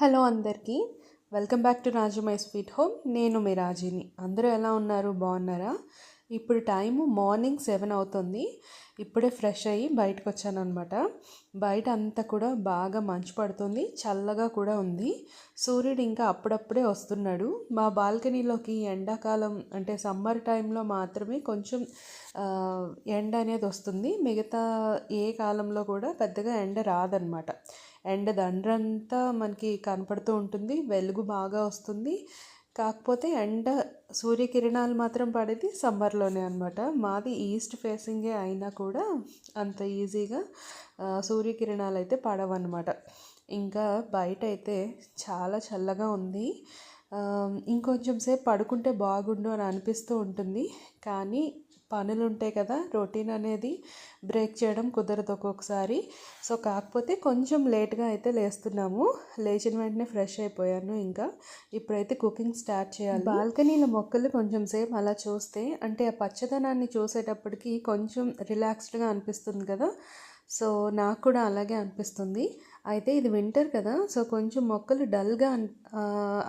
Hello అందరికీ. Welcome back to Raju my sweet home. నేను మీ రాజీని. అందరూ ఎలా ఉన్నారు? బాగున్నారా? ఇప్పుడు టైము మార్నింగ్ సెవెన్ అవుతుంది. ఇప్పుడే ఫ్రెష్ అయ్యి బయటకు వచ్చానమాట బయట అంతా కూడా బాగా మంచు పడుతుంది. చల్లగా కూడా ఉంది. సూర్యుడు ఇంకా అప్పుడప్పుడే వస్తున్నాడు. మా బాల్కనీలోకి ఎండాకాలం అంటే సమ్మర్ టైంలో మాత్రమే కొంచెం ఎండ అనేది వస్తుంది. మిగతా ఏ కాలంలో కూడా పెద్దగా ఎండ రాదనమాట ఎండ దండ్రంతా మనకి కనపడుతూ ఉంటుంది. వెలుగు బాగా వస్తుంది. కాకపోతే ఎండ సూర్యకిరణాలు మాత్రం పడేది సమ్మర్లోనే అనమాట మాది ఈస్ట్ ఫేసింగే అయినా కూడా అంత ఈజీగా సూర్యకిరణాలు అయితే పడవన్నమాట. ఇంకా బయట అయితే చాలా చల్లగా ఉంది. ఇంకొంచెం సేపు పడుకుంటే బాగుండు అని అనిపిస్తూ ఉంటుంది. కానీ పనులు ఉంటాయి కదా రొటీన్ అనేది బ్రేక్ చేయడం కుదరదు ఒక్కొక్కసారి. సో కాకపోతే కొంచెం లేట్గా అయితే లేస్తున్నాము. లేచిన వెంటనే ఫ్రెష్ అయిపోయాను ఇంకా. ఇప్పుడైతే కుకింగ్ స్టార్ట్ చేయాలి. బాల్కనీలో మొక్కలు కొంచెం సేపు అలా చూస్తే అంటే ఆ పచ్చదనాన్ని చూసేటప్పటికి కొంచెం రిలాక్స్డ్గా అనిపిస్తుంది కదా. సో నాకు కూడా అలాగే అనిపిస్తుంది. అయితే ఇది వింటర్ కదా సో కొంచెం మొక్కలు డల్గా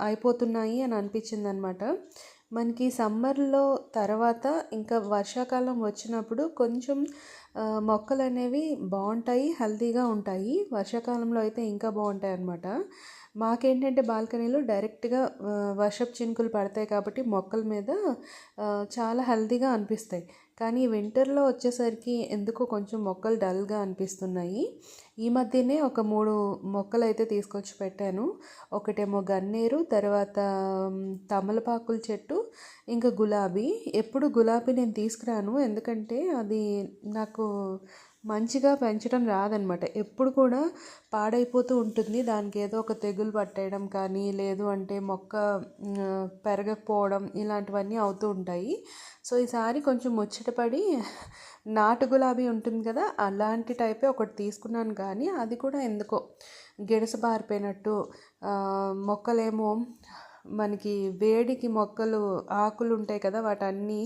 అయిపోతున్నాయి అని అనిపించింది అనమాట మనకి సమ్మర్లో తర్వాత ఇంకా వర్షాకాలం వచ్చినప్పుడు కొంచెం మొక్కలు అనేవి బాగుంటాయి హెల్తీగా ఉంటాయి. వర్షాకాలంలో అయితే ఇంకా బాగుంటాయి అన్నమాట మాకేంటంటే బాల్కనీలో డైరెక్ట్గా వర్షపు చినుకులు పడతాయి కాబట్టి మొక్కల మీద చాలా హెల్తీగా అనిపిస్తాయి. కానీ వింటర్లో వచ్చేసరికి ఎందుకో కొంచెం మొక్కలు డల్గా అనిపిస్తున్నాయి. ఈ మధ్యనే ఒక మూడు మొక్కలు అయితే తీసుకొచ్చి పెట్టాను. ఒకటేమో గన్నేరు తర్వాత తమలపాకుల చెట్టు ఇంకా గులాబీ. ఎప్పుడు గులాబీ నేను తీసుకురాను. ఎందుకంటే అది నాకు మంచిగా పెంచడం రాదనమాట. ఎప్పుడు కూడా పాడైపోతూ ఉంటుంది. దానికి ఏదో ఒక తెగులు పట్టేయడం కానీ లేదు అంటే మొక్క పెరగకపోవడం ఇలాంటివన్నీ అవుతూ ఉంటాయి. సో ఈసారి కొంచెం ముచ్చటపడి నాటు గులాబీ ఉంటుంది కదా అలాంటి టైపే ఒకటి తీసుకున్నాను కానీ అది కూడా ఎందుకో గిడస బారిపోయినట్టు మొక్కలేమో మనకి వేడికి మొక్కలు ఆకులు ఉంటాయి కదా వాటన్నీ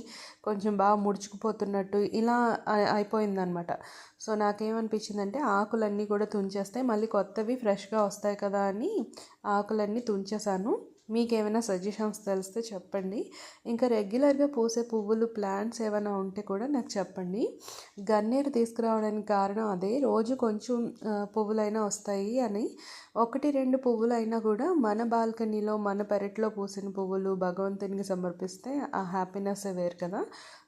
కొంచెం బాగా ముడుచుకుపోతున్నట్టు ఇలా అయిపోయిందనమాట సో నాకేమనిపించిందంటే ఆకులన్నీ కూడా తుంచేస్తాయి మళ్ళీ కొత్తవి ఫ్రెష్గా వస్తాయి కదా అని ఆకులన్నీ తుంచేసాను మీకు ఏమైనా సజెషన్స్ తెలిస్తే చెప్పండి. ఇంకా రెగ్యులర్గా పూసే పువ్వులు ప్లాంట్స్ ఏమైనా ఉంటే కూడా నాకు చెప్పండి. గన్నేరు తీసుకురావడానికి కారణం అదే. రోజు కొంచెం పువ్వులైనా వస్తాయి అని. ఒకటి రెండు పువ్వులైనా కూడా మన బాల్కనీలో మన పెరట్లో పూసిన పువ్వులు భగవంతునికి సమర్పిస్తే ఆ హ్యాపీనెస్ వేరు కదా.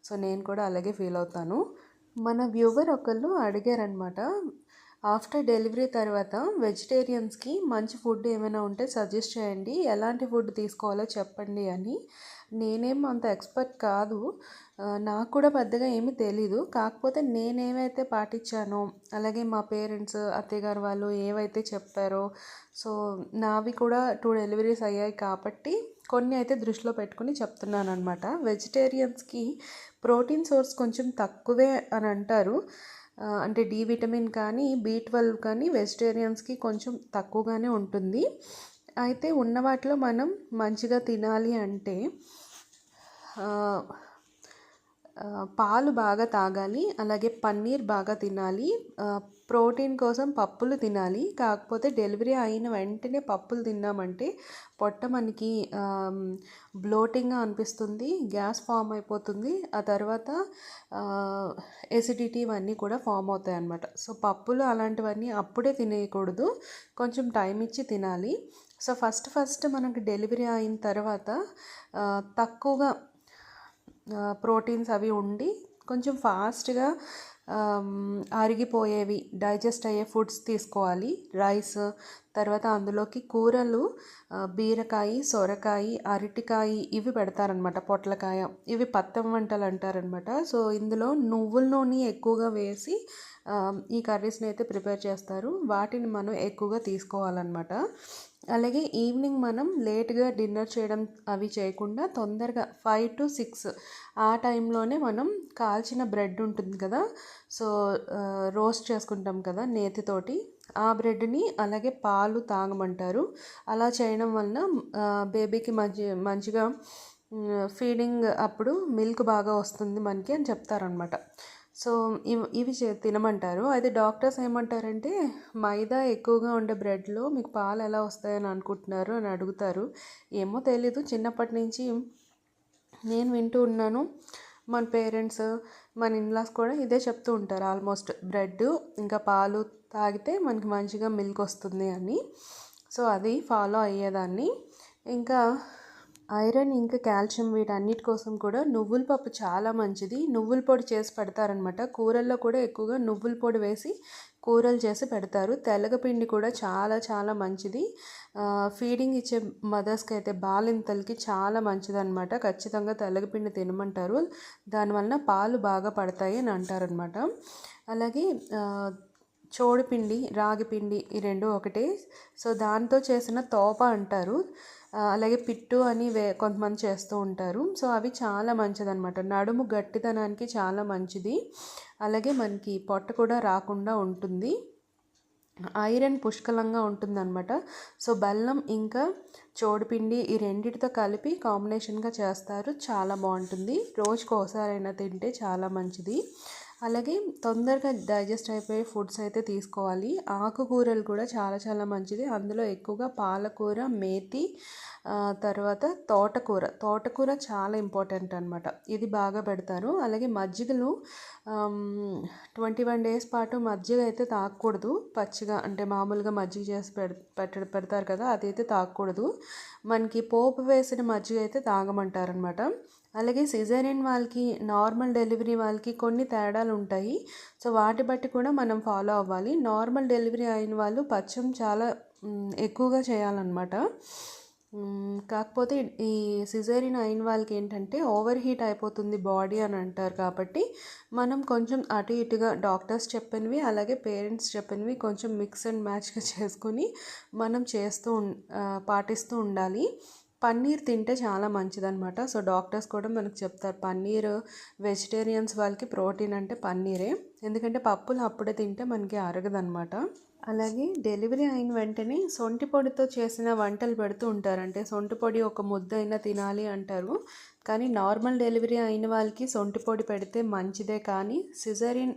సో నేను కూడా అలాగే ఫీల్ అవుతాను. మన వ్యూవర్ ఒకళ్ళు అడిగారనమాట ఆఫ్టర్ డెలివరీ తర్వాత వెజిటేరియన్స్కి మంచి ఫుడ్ ఏమైనా ఉంటే సజెస్ట్ చేయండి. ఎలాంటి ఫుడ్ తీసుకోవాలో చెప్పండి అని. నేనేం అంత ఎక్స్పర్ట్ కాదు. నాకు కూడా పెద్దగా ఏమీ తెలీదు. కాకపోతే నేనేవైతే పాటించానో అలాగే మా పేరెంట్స్ అత్తయ్యగారు వాళ్ళు ఏవైతే చెప్పారో సో నావి కూడా టూ డెలివరీస్ అయ్యాయి కాబట్టి కొన్ని అయితే దృష్టిలో పెట్టుకుని చెప్తున్నాను అనమాట వెజిటేరియన్స్కి ప్రోటీన్ సోర్స్ కొంచెం తక్కువే అని అంటారు. అంటే డి విటమిన్ కానీ బి ట్వెల్వ్ కానీ వెజిటేరియన్స్కి కొంచెం తక్కువగానే ఉంటుంది. అయితే ఉన్న వాటిలో మనం మంచిగా తినాలి అంటే పాలు బాగా తాగాలి అలాగే పన్నీర్ బాగా తినాలి ప్రోటీన్ కోసం పప్పులు తినాలి కాకపోతే డెలివరీ అయిన వెంటనే పప్పులు తిన్నామంటే పొట్ట మనకి బ్లోటింగ్గా అనిపిస్తుంది గ్యాస్ ఫామ్ అయిపోతుంది ఆ తర్వాత ఎసిడిటీ ఇవన్నీ కూడా ఫామ్ అవుతాయి అన్నమాట సో పప్పులు అలాంటివన్నీ అప్పుడే తినేయకూడదు కొంచెం టైం ఇచ్చి తినాలి. సో ఫస్ట్ ఫస్ట్ మనకి డెలివరీ అయిన తర్వాత తక్కువగా ప్రోటీన్స్ అవి ఉండి కొంచెం ఫాస్ట్గా అరిగిపోయేవి డైజెస్ట్ అయ్యే ఫుడ్స్ తీసుకోవాలి. రైస్ తర్వాత అందులోకి కూరలు బీరకాయ సొరకాయ అరటికాయ ఇవి పెడతారనమాట పొట్లకాయ. ఇవి పత్తం వంటలు అంటారనమాట. సో ఇందులో నువ్వుల నూనె ఎక్కువగా వేసి ఈ కర్రీస్ని అయితే ప్రిపేర్ చేస్తారు. వాటిని మనం ఎక్కువగా తీసుకోవాలన్నమాట అలాగే ఈవినింగ్ మనం లేట్గా డిన్నర్ చేయడం అవి చేయకుండా తొందరగా ఫైవ్ టు సిక్స్ ఆ టైంలోనే మనం కాల్చిన బ్రెడ్ ఉంటుంది కదా సో రోస్ట్ చేసుకుంటాం కదా నేతితోటి. ఆ బ్రెడ్ని అలాగే పాలు తాగమంటారు. అలా చేయడం వలన బేబీకి మంచి మంచిగా ఫీడింగ్ అప్పుడు మిల్క్ బాగా వస్తుంది మనకి అని చెప్తారనమాట సో ఇవి ఇవి తినమంటారు. అయితే డాక్టర్స్ ఏమంటారంటే మైదా ఎక్కువగా ఉండే బ్రెడ్లో మీకు పాలు ఎలా వస్తాయని అనుకుంటున్నారు అని అడుగుతారు. ఏమో తెలీదు. చిన్నప్పటి నుంచి నేను వింటూ ఉన్నాను. మన పేరెంట్స్ మన ఇన్లాస్ కూడా ఇదే చెప్తూ ఉంటారు. ఆల్మోస్ట్ బ్రెడ్ ఇంకా పాలు తాగితే మనకి మంచిగా మిల్క్ వస్తుంది అని. సో అది ఫాలో అయ్యేదాన్ని. ఇంకా ఐరన్ ఇంకా కాల్షియం వీటన్నిటి కోసం కూడా నువ్వుల పప్పు చాలా మంచిది. నువ్వుల పొడి చేసి పెడతారనమాట కూరల్లో కూడా ఎక్కువగా నువ్వుల పొడి వేసి కూరలు చేసి పెడతారు. తెల్లగపిండి కూడా చాలా చాలా మంచిది. ఫీడింగ్ ఇచ్చే మదర్స్కి అయితే బాలింతలకి చాలా మంచిది అనమాట ఖచ్చితంగా తెల్లగపిండి తినమంటారు. దానివలన పాలు బాగా పడతాయి అని అంటారనమాట అలాగే చోడుపిండి రాగిపిండి ఈ రెండు ఒకటే. సో దాంతో చేసిన తోప అంటారు. అలాగే పిట్టు అని వే కొంతమంది చేస్తూ ఉంటారు. సో అవి చాలా మంచిదన్నమాట. నడుము గట్టిదనానికి చాలా మంచిది. అలాగే మనకి పొట్ట కూడా రాకుండా ఉంటుంది. ఐరన్ పుష్కలంగా ఉంటుందన్నమాట. సో బెల్లం ఇంకా చోడుపిండి ఈ రెండిటితో కలిపి కాంబినేషన్గా చేస్తారు. చాలా బాగుంటుంది. రోజుకు ఒకసారైనా తింటే చాలా మంచిది. అలాగే తొందరగా డైజెస్ట్ అయిపోయే ఫుడ్స్ అయితే తీసుకోవాలి. ఆకుకూరలు కూడా చాలా చాలా మంచిది. అందులో ఎక్కువగా పాలకూర మేతి తర్వాత తోటకూర. తోటకూర చాలా ఇంపార్టెంట్ అనమాట ఇది బాగా పెడతారు. అలాగే మజ్జిగలు ట్వంటీ వన్ డేస్ పాటు మజ్జిగ అయితే తాగకూడదు పచ్చిగా అంటే మామూలుగా మజ్జిగ చేసి పెడ పెడతారు కదా అదైతే తాగకూడదు మనకి పోపు వేసిన మజ్జిగ అయితే తాగమంటారనమాట అలాగే సిజేరియన్ వాళ్ళకి నార్మల్ డెలివరీ వాళ్ళకి కొన్ని తేడాలు ఉంటాయి. సో వాటి బట్టి కూడా మనం ఫాలో అవ్వాలి. నార్మల్ డెలివరీ అయిన వాళ్ళు పచ్చం చాలా ఎక్కువగా చేయాలన్నమాట. కాకపోతే ఈ సిజేరియన్ అయిన వాళ్ళకి ఏంటంటే ఓవర్ హీట్ అయిపోతుంది బాడీ అని అంటారు కాబట్టి మనం కొంచెం అటు ఇటుగా డాక్టర్స్ చెప్పినవి అలాగే పేరెంట్స్ చెప్పినవి కొంచెం మిక్స్ అండ్ మ్యాచ్గా చేసుకొని మనం చేస్తూ పాటిస్తూ ఉండాలి. పన్నీర్ తింటే చాలా మంచిదన్నమాట. సో డాక్టర్స్ కూడా మనకు చెప్తారు పన్నీర్ వెజిటేరియన్స్ వాళ్ళకి ప్రోటీన్ అంటే పన్నీరే. ఎందుకంటే పప్పులు అప్పుడే తింటే మనకి అరగదనమాట అలాగే డెలివరీ అయిన వెంటనే సొంటి పొడితో చేసిన వంటలు పెడుతూ ఉంటారంటే సొంటి పొడి ఒక ముద్ద అయినా తినాలి అంటారు. కానీ నార్మల్ డెలివరీ అయిన వాళ్ళకి సొంటి పొడి పెడితే మంచిదే. కానీ సిజరిన్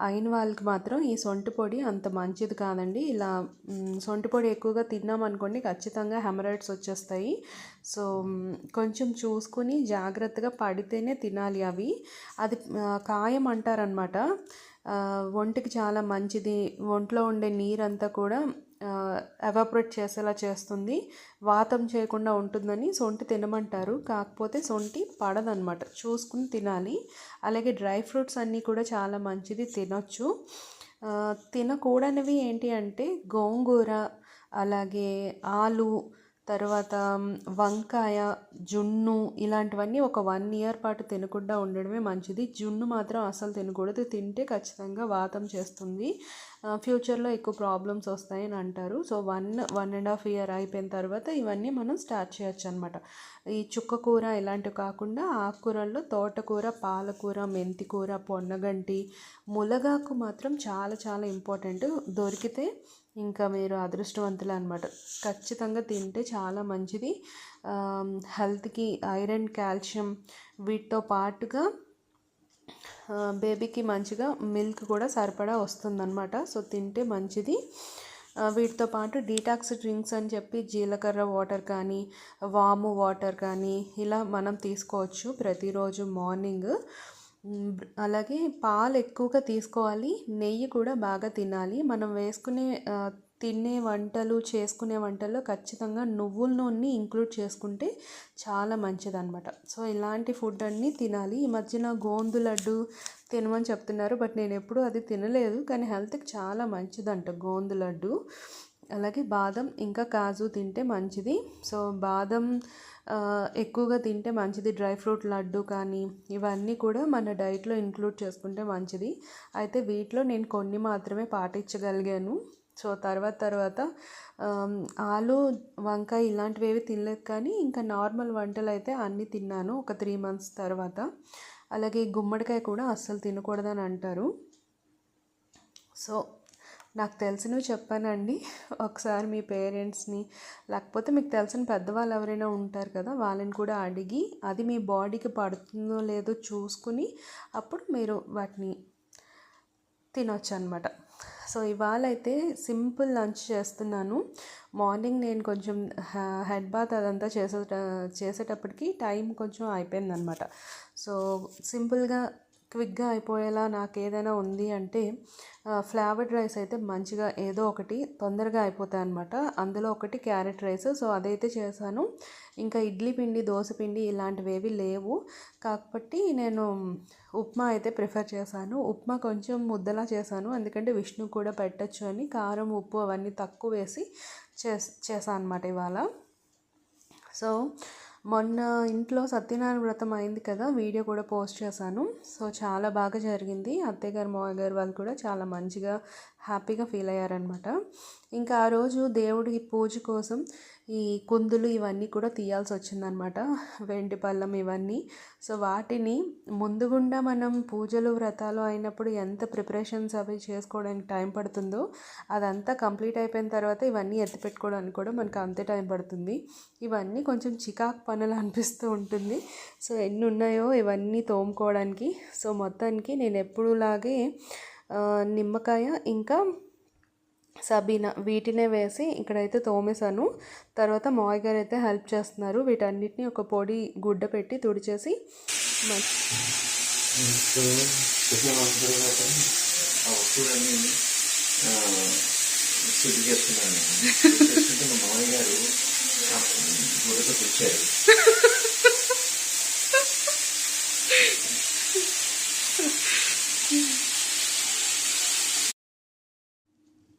అయిన వాళ్ళకి మాత్రం ఈ సొంటి పొడి అంత మంచిది కాదండి. ఇలా సొంటి పొడి ఎక్కువగా తిన్నామనుకోండి ఖచ్చితంగా హెమరాయిడ్స్ వచ్చేస్తాయి. సో కొంచెం చూసుకుని జాగ్రత్తగా పడితేనే తినాలి అవి. అది కాయం అంటారనమాట ఒంటికి చాలా మంచిది. ఒంట్లో ఉండే నీరంతా కూడా ఎవాపరేట్ చేసేలా చేస్తుంది. వాతం చేయకుండా ఉంటుందని సొంటి తినమంటారు. కాకపోతే సొంటి పడదనమాట చూసుకుని తినాలి. అలాగే డ్రై ఫ్రూట్స్ అన్నీ కూడా చాలా మంచిది తినొచ్చు. తినకూడనివి ఏంటి అంటే గోంగూర అలాగే ఆలు తర్వాత వంకాయ జున్ను ఇలాంటివన్నీ ఒక వన్ ఇయర్ పాటు తినకుండా ఉండడమే మంచిది. జున్ను మాత్రం అసలు తినకూడదు. తింటే ఖచ్చితంగా వాతం చేస్తుంది. ఫ్యూచర్లో ఎక్కువ ప్రాబ్లమ్స్ వస్తాయని అంటారు. So one one and half year అయిపోయిన తర్వాత ఇవన్నీ మనం స్టార్ట్ చేయొచ్చు అనమాట ఈ చుక్క కూర ఇలాంటివి కాకుండా ఆకుకూరల్లో తోటకూర పాలకూర మెంతికూర పొన్నగంటి ములగాకు మాత్రం చాలా చాలా ఇంపార్టెంట్. దొరికితే ఇంకా మీరు అదృష్టవంతులు అనమాట ఖచ్చితంగా తింటే చాలా మంచిది. హెల్త్కి ఐరన్ కాల్షియం వీటితో పాటుగా బేబీకి మంచిగా మిల్క్ కూడా సరిపడా వస్తుందన్నమాట. సో తింటే మంచిది. వీటితో పాటు డీటాక్స్ డ్రింక్స్ అని చెప్పి జీలకర్ర వాటర్ కానీ వాము వాటర్ కానీ ఇలా మనం తీసుకోవచ్చు ప్రతిరోజు మార్నింగ్. అలాగే పాలు ఎక్కువగా తీసుకోవాలి. నెయ్యి కూడా బాగా తినాలి. మనం వేసుకునే తినే వంటలు చేసుకునే వంటల్లో ఖచ్చితంగా నువ్వుల నూనె ఇంక్లూడ్ చేసుకుంటే చాలా మంచిదన్నమాట. సో ఇలాంటి ఫుడ్ అన్నీ తినాలి. ఈ మధ్యన గోందు లడ్డు తినమని చెప్తున్నారు. బట్ నేను ఎప్పుడూ అది తినలేదు. కానీ హెల్త్కి చాలా మంచిదంట గోందు లడ్డు. అలాగే బాదం ఇంకా కాజు తింటే మంచిది. సో బాదం ఎక్కువగా తింటే మంచిది. డ్రై ఫ్రూట్ లడ్డు కానీ ఇవన్నీ కూడా మన డైట్లో ఇంక్లూడ్ చేసుకుంటే మంచిది. అయితే వీటిలో నేను కొన్ని మాత్రమే పాటించగలిగాను. సో తర్వాత తర్వాత ఆలు వంకాయ ఇలాంటివి ఏవి తినలేదు కానీ ఇంకా నార్మల్ వంటలు అయితే అన్నీ తిన్నాను ఒక త్రీ మంత్స్ తర్వాత. అలాగే గుమ్మడికాయ కూడా అస్సలు తినకూడదని అంటారు. సో నాకు తెలిసినవి చెప్పానండి. ఒకసారి మీ పేరెంట్స్ని లేకపోతే మీకు తెలిసిన పెద్దవాళ్ళు ఎవరైనా ఉంటారు కదా వాళ్ళని కూడా అడిగి అది మీ బాడీకి పడుతుందో లేదో చూసుకుని అప్పుడు మీరు వాటిని తినొచ్చు అనమాట సో ఇవాళ అయితే సింపుల్ లంచ్ చేస్తున్నాను. మార్నింగ్ నేను కొంచెం హెడ్ బాత్ అదంతా చేసే చేసేటప్పటికి టైం కొంచెం అయిపోయిందనమాట. సో సింపుల్గా క్విక్గా అయిపోయేలా నాకు ఏదైనా ఉంది అంటే ఫ్లేవర్డ్ రైస్ అయితే మంచిగా ఏదో ఒకటి తొందరగా అయిపోతాయి అనమాట అందులో ఒకటి క్యారెట్ రైస్. సో అదైతే చేశాను. ఇంకా ఇడ్లీ పిండి దోశ పిండి ఇలాంటివి ఏవి లేవు. కాకపోతే నేను ఉప్మా అయితే ప్రిఫర్ చేశాను. ఉప్మా కొంచెం ముద్దలా చేశాను. ఎందుకంటే విష్ణు కూడా పెట్టచ్చు అని కారం ఉప్పు అవన్నీ తక్కువ వేసి చేస్ చేశాను అనమాట ఇవాళ. సో మొన్న ఇంట్లో సత్యనారాయణ వ్రతం అయింది కదా వీడియో కూడా పోస్ట్ చేశాను. సో చాలా బాగా జరిగింది. అత్తయ్య గారు మావయ్య గారు వాళ్ళు కూడా చాలా మంచిగా హ్యాపీగా ఫీల్ అయ్యారనమాట ఇంకా ఆ రోజు దేవుడికి పూజ కోసం ఈ కుందులు ఇవన్నీ కూడా తీయాల్సి వచ్చిందనమాట వెండి పళ్ళం ఇవన్నీ. సో వాటిని ముందుగుండా మనం పూజలు వ్రతాలు అయినప్పుడు ఎంత ప్రిపరేషన్స్ అవి చేసుకోవడానికి టైం పడుతుందో అదంతా కంప్లీట్ అయిపోయిన తర్వాత ఇవన్నీ ఎత్తి పెట్టుకోవడానికి కూడా మనకు అంతే టైం పడుతుంది. ఇవన్నీ కొంచెం చికాకు పనులు అనిపిస్తూ ఉంటుంది. సో ఎన్ని ఉన్నాయో ఇవన్నీ తోముకోవడానికి. సో మొత్తానికి నేను ఎప్పుడులాగే నిమ్మకాయ ఇంకా సబీనా వీటినే వేసి ఇక్కడైతే తోమేశాను. తర్వాత మాయ్ గారు అయితే హెల్ప్ చేస్తున్నారు. వీటన్నిటిని ఒక పొడి గుడ్డ పెట్టి తుడిచేసి శుద్ధి చేస్తున్నాను. మామయ్య గారు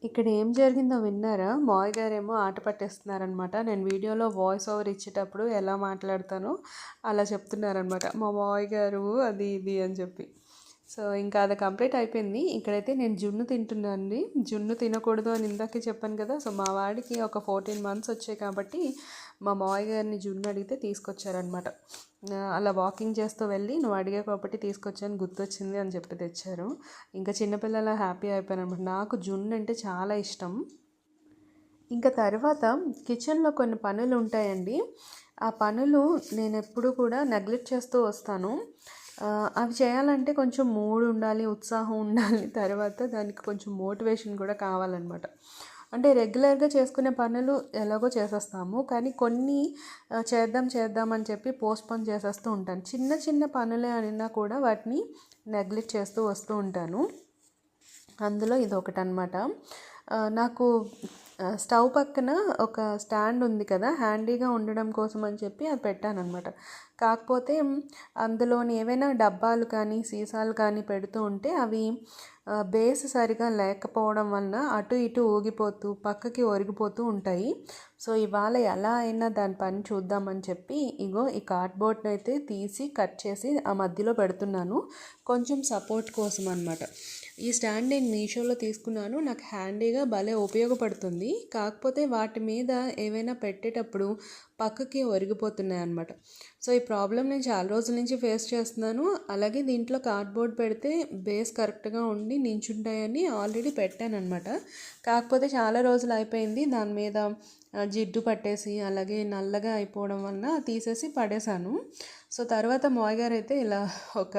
ఇక్కడ ఏం జరిగిందో విన్నారా? మాయ్ గారేమో ఆట పట్టేస్తున్నారనమాట నేను వీడియోలో వాయిస్ ఓవర్ ఇచ్చేటప్పుడు ఎలా మాట్లాడతానో అలా చెప్తున్నారనమాట మా మాయ్ గారు అది ఇది అని చెప్పి. సో ఇంకా అది కంప్లీట్ అయిపోయింది. ఇక్కడైతే నేను జున్ను తింటున్నాను జున్ను తినకూడదు అని ఇందాకే చెప్పాను కదా. సో మా వాడికి ఒక ఫోర్టీన్ మంత్స్ వచ్చాయి కాబట్టి మా మావయ్య గారిని జున్ను అడిగితే తీసుకొచ్చారనమాట అలా వాకింగ్ చేస్తూ వెళ్ళి నువ్వు అడిగే కాబట్టి తీసుకొచ్చాను గుర్తొచ్చింది అని చెప్పి తెచ్చారు. ఇంకా చిన్నపిల్లల హ్యాపీ అయిపోయాను అనమాట నాకు జున్ను అంటే చాలా ఇష్టం. ఇంకా తర్వాత కిచెన్లో కొన్ని పనులు ఉంటాయండి. ఆ పనులు నేను ఎప్పుడు కూడా నెగ్లెక్ట్ చేస్తూ వస్తాను. అవి చేయాలంటే కొంచెం మూడ్ ఉండాలి ఉత్సాహం ఉండాలి. తర్వాత దానికి కొంచెం మోటివేషన్ కూడా కావాలన్నమాట. అంటే రెగ్యులర్గా చేసుకునే పనులు ఎలాగో చేసేస్తాము. కానీ కొన్ని చేద్దాం చేద్దాం అని చెప్పి పోస్ట్పోన్ చేసేస్తూ ఉంటాను. చిన్న చిన్న పనులే అయినా కూడా వాటిని నెగ్లెక్ట్ చేస్తూ వస్తూ ఉంటాను. అందులో ఇది ఒకటి అనమాట నాకు స్టవ్ పక్కన ఒక స్టాండ్ ఉంది కదా హ్యాండీగా ఉండడం కోసం అని చెప్పి అది పెట్టాను అనమాట కాకపోతే అందులోని ఏవైనా డబ్బాలు కానీ సీసాలు కానీ పెడుతూ ఉంటే అవి బేస్ సరిగా లేకపోవడం వలన అటు ఇటు ఊగిపోతూ పక్కకి ఒరిగిపోతూ ఉంటాయి. సో ఇవాళ ఎలా అయినా దాని పని చూద్దామని చెప్పి ఇగో ఈ కార్డ్బోర్డ్ని అయితే తీసి కట్ చేసి ఆ మధ్యలో పెడుతున్నాను. కొంచెం సపోర్ట్ కోసం అనమాట ఈ స్టాండ్ నేను మీషోలో తీసుకున్నాను. నాకు హ్యాండీగా భలే ఉపయోగపడుతుంది. కాకపోతే వాటి మీద ఏవైనా పెట్టేటప్పుడు పక్కకి ఒరిగిపోతున్నాయి అనమాట సో ఈ ప్రాబ్లం నేను చాలా రోజుల నుంచి ఫేస్ చేస్తున్నాను. అలాగే దీంట్లో కార్డ్బోర్డ్ పెడితే బేస్ కరెక్ట్గా ఉండి నించుంటాయని ఆల్రెడీ పెట్టాను అనమాట కాకపోతే చాలా రోజులు అయిపోయింది. దాని మీద జిడ్డు పట్టేసి అలాగే నల్లగా అయిపోవడం వలన తీసేసి పడేశాను. సో తర్వాత మాయ్ అయితే ఇలా ఒక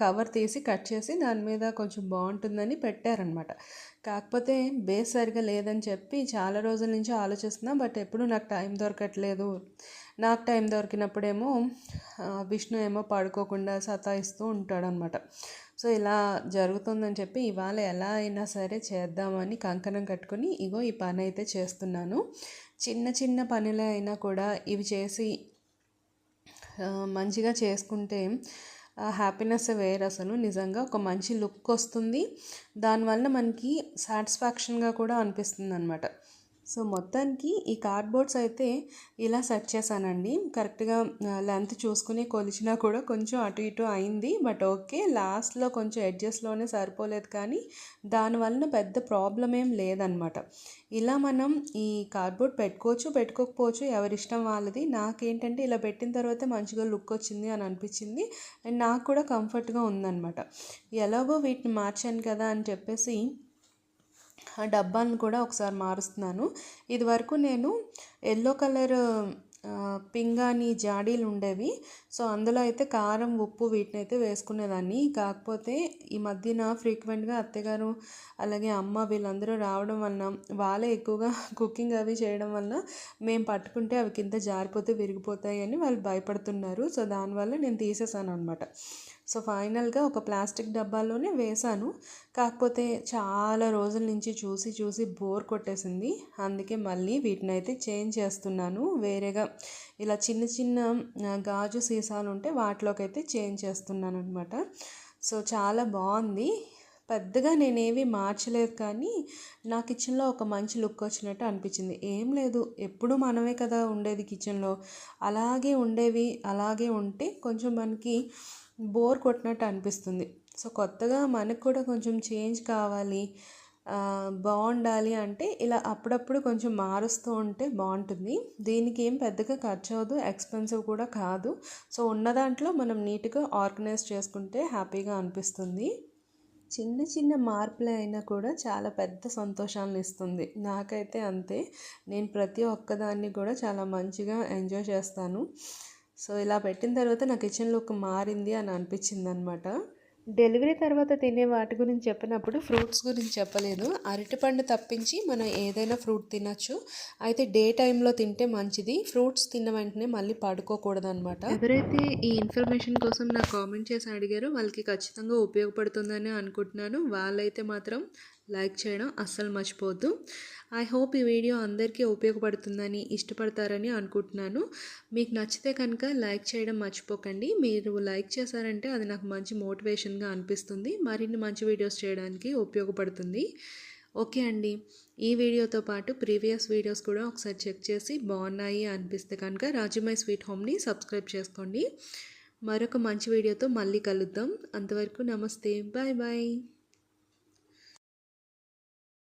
కవర్ తీసి కట్ చేసి దాని మీద కొంచెం బాగుంటుందని పెట్టారనమాట కాకపోతే బేస్ సరిగా లేదని చెప్పి చాలా రోజుల నుంచి ఆలోచిస్తున్నా బట్ ఎప్పుడు నాకు టైం దొరకట్లేదు. నాకు టైం దొరికినప్పుడేమో విష్ణు ఏమో పడుకోకుండా సతాయిస్తూ ఉంటాడనమాట సో ఇలా జరుగుతుందని చెప్పి ఇవాళ ఎలా అయినా సరే చేద్దామని కంకణం కట్టుకొని ఇగో ఈ పని అయితే చేస్తున్నాను. చిన్న చిన్న పనులే అయినా కూడా ఇవి చేసి మంచిగా చేసుకుంటే హ్యాపీనెస్ వేరు అసలు. నిజంగా ఒక మంచి లుక్ వస్తుంది. దానివల్ల మనకి సాటిస్ఫాక్షన్గా కూడా అనిపిస్తుంది అనమాట సో మొత్తానికి ఈ కార్డ్బోర్డ్స్ అయితే ఇలా సెట్ చేశానండి. కరెక్ట్గా లెంత్ చూసుకుని కొలిచినా కూడా కొంచెం అటు ఇటు అయింది. బట్ ఓకే లాస్ట్లో కొంచెం ఎడ్జెస్లోనే సరిపోలేదు కానీ దానివలన పెద్ద ప్రాబ్లం ఏం లేదనమాట ఇలా మనం ఈ కార్డ్బోర్డ్ పెట్టుకోవచ్చు పెట్టుకోకపోవచ్చు ఎవరిష్టం వాళ్ళది. నాకేంటంటే ఇలా పెట్టిన తర్వాత మంచిగా లుక్ వచ్చింది అని అనిపించింది. అండ్ నాకు కూడా కంఫర్ట్గా ఉందన్నమాట. ఎలాగో వీటిని మార్చాను కదా అని చెప్పేసి డబ్బాను కూడా ఒకసారి మారుస్తున్నాను. ఇదివరకు నేను ఎల్లో కలర్ పింగాణి జాడీలు ఉండేవి. సో అందులో అయితే కారం ఉప్పు వీటిని అయితే వేసుకునేదాన్ని. కాకపోతే ఈ మధ్యన ఫ్రీక్వెంట్గా అత్తగారు అలాగే అమ్మ వీళ్ళందరూ రావడం వలన వాళ్ళే ఎక్కువగా కుకింగ్ అవి చేయడం వలన మేము పట్టుకుంటే అవి కింద జారిపోతే విరిగిపోతాయి అని వాళ్ళు భయపడుతున్నారు. సో దానివల్ల నేను తీసేసాను అనమాట సో ఫైనల్గా ఒక ప్లాస్టిక్ డబ్బాలోనే వేశాను కాకపోతే చాలా రోజుల నుంచి చూసి చూసి బోర్ కొట్టేసింది. అందుకే మళ్ళీ వీటిని అయితే చేంజ్ చేస్తున్నాను. వేరేగా ఇలా చిన్న చిన్న గాజు సీసాలు ఉంటే వాటిలోకి అయితే చేంజ్ చేస్తున్నాను అనమాట సో చాలా బాగుంది. పెద్దగా నేనేవి మార్చలేదు కానీ నా కిచెన్లో ఒక మంచి లుక్ వచ్చినట్టు అనిపించింది. ఏం లేదు ఎప్పుడు మనమే కదా ఉండేది కిచెన్లో. అలాగే ఉండేవి అలాగే ఉంటే కొంచెం మనకి బోర్ కొట్టినట్టు అనిపిస్తుంది. సో కొత్తగా మనకు కూడా కొంచెం చేంజ్ కావాలి. బాగుండాలి అంటే ఇలా అప్పుడప్పుడు కొంచెం మారుస్తూ ఉంటే బాగుంటుంది. దీనికి ఏం పెద్దగా ఖర్చు అవ్వదు ఎక్స్పెన్సివ్ కూడా కాదు. సో ఉన్న దాంట్లో మనం నీట్గా ఆర్గనైజ్ చేసుకుంటే హ్యాపీగా అనిపిస్తుంది. చిన్న చిన్న మార్పులే అయినా కూడా చాలా పెద్ద సంతోషాలను ఇస్తుంది. నాకైతే అంతే. నేను ప్రతి ఒక్కదాన్ని కూడా చాలా మంచిగా ఎంజాయ్ చేస్తాను. సో ఇలా పెట్టిన తర్వాత నా కిచెన్ లుక్ మారింది అని అనిపించింది అనమాట డెలివరీ తర్వాత తినే వాటి గురించి చెప్పినప్పుడు ఫ్రూట్స్ గురించి చెప్పలేదు. అరటిపండు తప్పించి మనం ఏదైనా ఫ్రూట్ తినచ్చు. అయితే డే టైంలో తింటే మంచిది. ఫ్రూట్స్ తిన్న వెంటనే మళ్ళీ పడుకోకూడదు అనమాట ఎవరైతే ఈ ఇన్ఫర్మేషన్ కోసం నాకు కామెంట్ చేసి అడిగారో వాళ్ళకి ఖచ్చితంగా ఉపయోగపడుతుందని అనుకుంటున్నాను. వాళ్ళైతే మాత్రం లైక్ చేయడం అస్సలు మర్చిపోవద్దు. ఐ హోప్ ఈ వీడియో అందరికీ ఉపయోగపడుతుందని ఇష్టపడతారని అనుకుంటున్నాను. మీకు నచ్చితే కనుక లైక్ చేయడం మర్చిపోకండి. మీరు లైక్ చేశారంటే అది నాకు మంచి మోటివేషన్గా అనిపిస్తుంది. మరిన్ని మంచి వీడియోస్ చేయడానికి ఉపయోగపడుతుంది. ఓకే అండి. ఈ వీడియోతో పాటు ప్రీవియస్ వీడియోస్ కూడా ఒకసారి చెక్ చేసి బాగున్నాయి అనిపిస్తే కనుక రాజుమై స్వీట్ హోమ్ని సబ్స్క్రైబ్ చేసుకోండి. మరొక మంచి వీడియోతో మళ్ళీ కలుద్దాం. అంతవరకు నమస్తే. Bye bye.